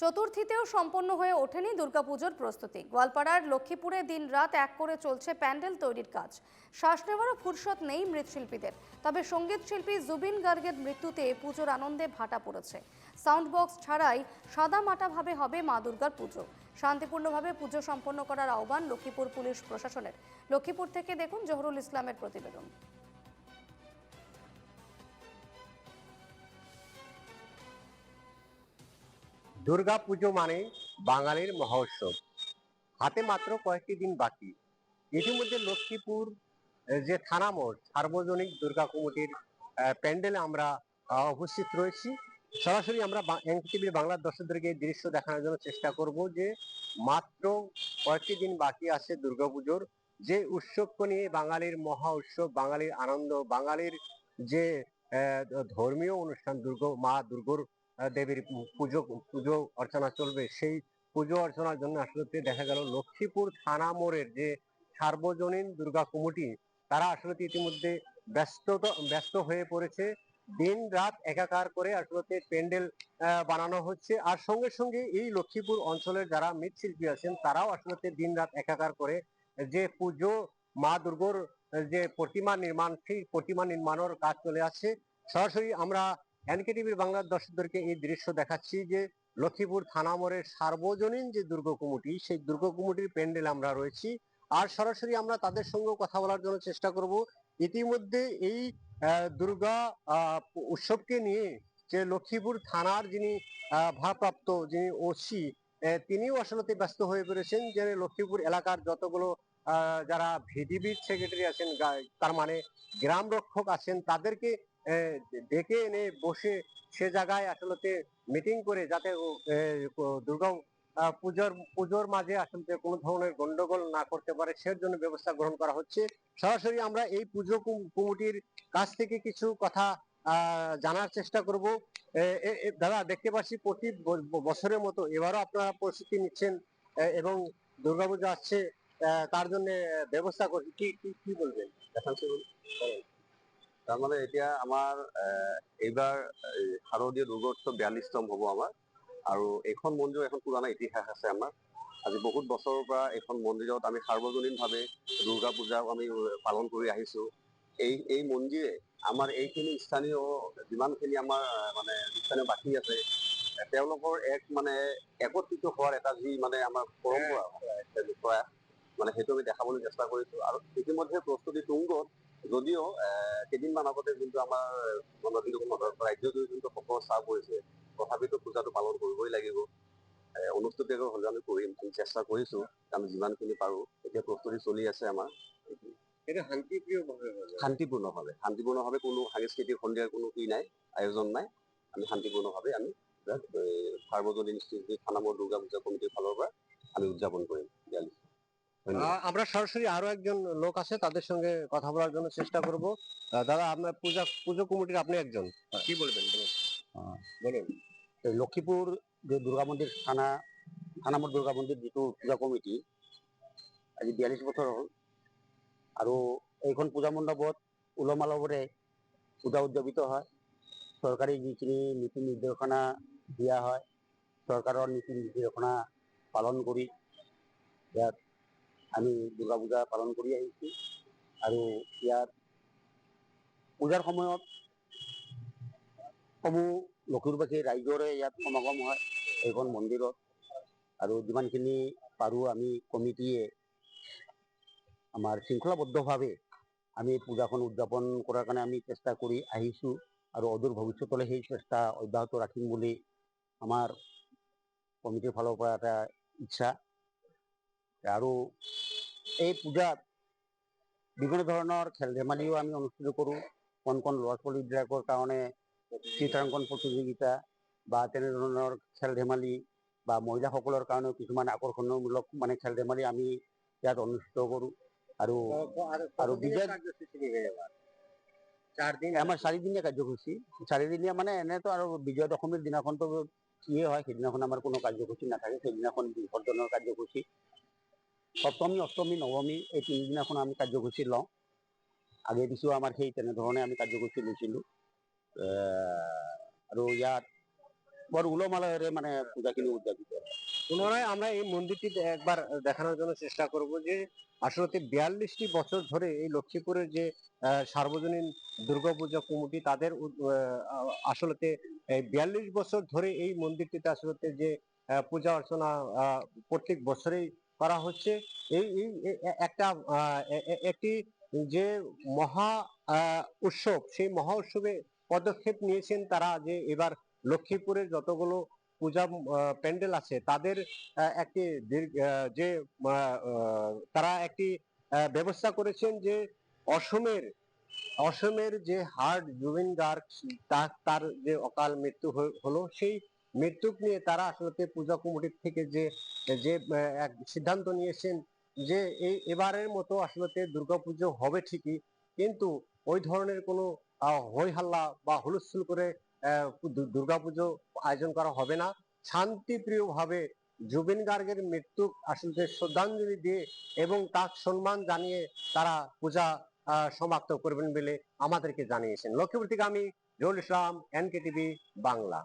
চতুর্থীতেও সম্পন্ন হয়ে ওঠেনি দুর্গাপুজোর প্রস্তুতি। গোয়ালপাড়ার লক্ষ্মীপুরে দিন রাত এক করে চলছে প্যান্ডেল তৈরির কাজ। শ্বাস নেওয়ারও ফুরসত নেই মৃৎশিল্পীদের। তবে সংগীত শিল্পী জুবিন গার্গের মৃত্যুতে পুজোর আনন্দে ভাটা পড়েছে। সাউন্ড বক্স ছাড়াই সাদামাটাভাবে হবে মা দুর্গার পুজো। শান্তিপূর্ণভাবে পুজো সম্পন্ন করার আহ্বান লক্ষ্মীপুর পুলিশ প্রশাসনের। লক্ষ্মীপুর থেকে দেখুন জহরুল ইসলামের প্রতিবেদন। দুর্গা পুজো মানে বাঙালির মহোৎসব। হাতে মাত্র কয়েকটি দিন বাকি। ইতিমধ্যে লক্ষ্মীপুর যে থানা মোড় সার্বজনিক দুর্গা কমিটির প্যান্ডেলে আমরা উপস্থিত রয়েছি। সরাসরি আমরা এনটিভির বাংলার দর্শকদেরকে দৃশ্য দেখানোর জন্য চেষ্টা করব যে, মাত্র কয়েকটি দিন বাকি আছে দুর্গাপুজোর যে উৎসবকে নিয়ে বাঙালির মহা উৎসব, বাঙালির আনন্দ, বাঙালির যে ধর্মীয় অনুষ্ঠান, দুর্গ, মা দুর্গর দেবীর পুজো পুজো অর্চনা চলবে। সেই পুজো অর্চনার জন্য আসলে দেখা গেল লক্ষ্মীপুর থানা মোড়ের যে সার্বজনীন দুর্গা কমিটি, তারা আসলে ইতিমধ্যে ব্যস্ত ব্যস্ত হয়ে পড়েছে। দিন রাত একাকার করে আসলে প্যান্ডেল বানানো হচ্ছে। আর সঙ্গে সঙ্গে এই লক্ষ্মীপুর অঞ্চলের যারা মৃৎশিল্পী আছেন, তারাও আসলে দিন রাত একাকার করে যে পুজো, মা দুর্গর যে প্রতিমা নির্মাণ, সেই প্রতিমা নির্মাণের কাজ চলে আসছে। সরাসরি আমরা এনকেটিভির বাংলার দর্শকদেরকে এই দৃশ্য দেখাচ্ছি যে লক্ষ্মীপুর মোড়ের সার্বজনীন যে দুর্গ কমিটি, সেই দুর্গ কমিটির প্যান্ডেল আমরা রয়েছি। আর সরাসরি আমরা তাদের সঙ্গে কথা বলার জন্য চেষ্টা করব। ইতিমধ্যে এই দুর্গা উৎসবকে নিয়ে যে লক্ষ্মীপুর থানার যিনি ভারপ্রাপ্ত যিনি ওসি তিনিও আসলে ব্যস্ত হয়ে পড়েছেন যে লক্ষ্মীপুর এলাকার যতগুলো যারা ভিডিবির সেক্রেটারি আছেন তার মানে গ্রাম রক্ষক আছেন, তাদেরকে ডেকে এনে বসে সে জায়গায় আসলে মিটিং করে যাতে দুর্গা পুজোর পুজোর মাঝে আসলে কোনো ধরনের গন্ডগোল না করতে পারে সে জন্য ব্যবস্থা গ্রহণ করা হচ্ছে। সরাসরি আমরা এই পুজো কম- কমিটির কাছ থেকে কিছু কথা জানার চেষ্টা করব। দাদা, দেখতে পাচ্ছি প্রতি বছরের মতো এবারও আপনারা প্রস্তুতি নিচ্ছেন এবং দুর্গাপূজা আসছে তার জন্য ব্যবস্থা করছি কি- কি বলবেন? তাৰমানে এতিয়া আমাৰ এইবাৰ এই শাৰদীয় দুৰ্গোৎসৱ বিয়াল্লিছতম হ'ব আমাৰ। আৰু এইখন মন্দিৰৰ এখন পুৰণা ইতিহাস আছে আমাৰ। আজি বহুত বছৰৰ পৰা এইখন মন্দিৰত আমি সাৰ্বজনীনভাৱে দুৰ্গা পূজা আমি পালন কৰি আহিছো। এই এই মন্দিৰে আমাৰ এইখিনি স্থানীয়, যিমানখিনি আমাৰ মানে স্থানীয় বাসী আছে তেওঁলোকৰ এক মানে একত্ৰিত হোৱাৰ এটা যি মানে আমাৰ পৰম্পৰা মানে সেইটো আমি দেখাবলৈ চেষ্টা কৰিছো। আৰু ইতিমধ্যে প্ৰস্তুতি তুংগত যদিও কেইদিনমান আগতে যোনটো আমাৰ ৰাজ্যজুৰি যোনটো সফল চাহ পৰিছে তথাপিতো পূজাটো পালন কৰিবই লাগিব। এ, অনুষ্ঠিতকৈ হ'লেও আমি কৰিম আমি চেষ্টা কৰিছো আমি যিমানখিনি পাৰো এতিয়া প্ৰস্তুতি চলি আছে আমাৰ। শান্তিপূৰ্ণভাৱে শান্তিপূৰ্ণভাৱে কোনো সাংস্কৃতিক সন্ধিয়াৰ কোনো কি নাই আয়োজন নাই। আমি শান্তিপূৰ্ণভাৱে আমি সাৰ্বজনীন শ্ৰী থানামৰ দুৰ্গা পূজা কমিটিৰ ফালৰ পৰা আমি উদযাপন কৰিম। আহ, আমরা সরাসরি আরও একজন লোক আছে তাদের সঙ্গে কথা বলার জন্য চেষ্টা করব। দাদা আপনার পূজা পুজো কমিটির আপনি একজন। কি বলবেন? বলুন। লক্ষীপুৰ যে দুৰ্গা মন্দিৰ থানা থানামৰ দুৰ্গা মন্দিৰ যিটো পূজা কমিটি আজি বিয়াল্লিছ বছৰ হ'ল। আৰু এইখন পূজা মণ্ডপত উলহ মালহেৰে পূজা উদযাপিত হয়। চৰকাৰী যিখিনি নীতি নিৰ্দেশনা দিয়া হয়। চৰকাৰৰ নীতি নিৰ্দেশনা পালন কৰি ইয়াত আমি দুৰ্গা পূজা পালন কৰি আহিছোঁ। আৰু ইয়াত পূজাৰ সময়ত সমূহ লখিমপুৰবাসী ৰাইজৰে ইয়াত সমাগম হয় এইখন মন্দিৰত। আৰু যিমানখিনি পাৰোঁ আমি কমিটিয়ে আমাৰ শৃংখলাবদ্ধভাৱে আমি পূজাখন উদযাপন কৰাৰ কাৰণে আমি চেষ্টা কৰি আহিছোঁ আৰু অদূৰ ভৱিষ্যতলৈ সেই চেষ্টা অব্যাহত ৰাখিম বুলি আমাৰ কমিটিৰ ফালৰ পৰা এটা ইচ্ছা। আৰু এই পূজাত বিভিন্ন ধৰণৰ খেল ধেমালিও আমি অনুষ্ঠিত কৰোঁ। কণ কণ ল'ৰা ছোৱালীবিলাকৰ কাৰণে চিত্ৰাংকন প্ৰতিযোগিতা বা তেনেধৰণৰ খেল ধেমালি বা মহিলাসকলৰ কাৰণেও কিছুমান আকৰ্ষণীয়মূলক মানে খেল ধেমালি আমি ইয়াত অনুষ্ঠিত কৰোঁ। আৰু আৰু বিজয়- আমাৰ চাৰিদিনীয়া কাৰ্যসূচী। চাৰিদিনীয়া মানে এনেতো আৰু বিজয় দশমীৰ দিনাখনতো কিয়ে হয়, সেইদিনাখন আমাৰ কোনো কাৰ্যসূচী নাথাকে। সেইদিনাখন বিসৰ্জনৰ কাৰ্যসূচী। সপ্তমী, অষ্টমী নৱমী এই তিনিদিনাখন আমি কাৰ্যসূচী লওঁ আগে পিছেও আমাৰ সেই তেনেধৰণে আমি কাৰ্যসূচী লৈছিলোঁ আৰু ইয়াত বড় উলমালয়ের মানে পূজাখিনি উদযাপিত। পুনরায় আমরা এই মন্দিরটি একবার দেখানোর জন্য চেষ্টা করব যে আসলে বিয়াল্লিশটি বছর ধরে এই লক্ষ্মীপুরের যে সার্বজনীন দুর্গাপূজা কমিটি তাদের আসলেতে বিয়াল্লিশ বছর ধরে এই মন্দিরটিতে আসলে যে পূজা অর্চনা প্রত্যেক বছরেই করা হচ্ছে। এই এই একটা একটি যে মহা উৎসব, সেই মহা উৎসবে পদক্ষেপ নিয়েছেন তারা যে এবার লক্ষ্মীপুরের যতগুলো পূজা প্যান্ডেল আছে তাদের একটি যে তারা একটি ব্যবস্থা করেছেন যে অসমের অসমের যে হার্ট জুবিন গার্গ তার যে অকাল মৃত্যু হলো, সেই মৃত্যু নিয়ে তারা আসলে পূজা কমিটির থেকে যে যে এক সিদ্ধান্ত নিয়েছেন যে, এই এবারের মতো আসলে দুর্গাপুজো হবে ঠিকই, কিন্তু ওই ধরনের কোনো হই হাল্লা বা হুলস্থুল করে দুর্গাপুজো আয়োজন করা হবে না। শান্তিপ্রিয়ভাবে জুবিন গার্গের মৃত্যু আসলে শ্রদ্ধাঞ্জলি দিয়ে এবং তার সম্মান জানিয়ে তারা পূজা সমাপ্ত করবেন বলে আমাদেরকে জানিয়েছেন। লক্ষ্মীপুর আমি জহুল ইসলাম এনকে টিভি বাংলা।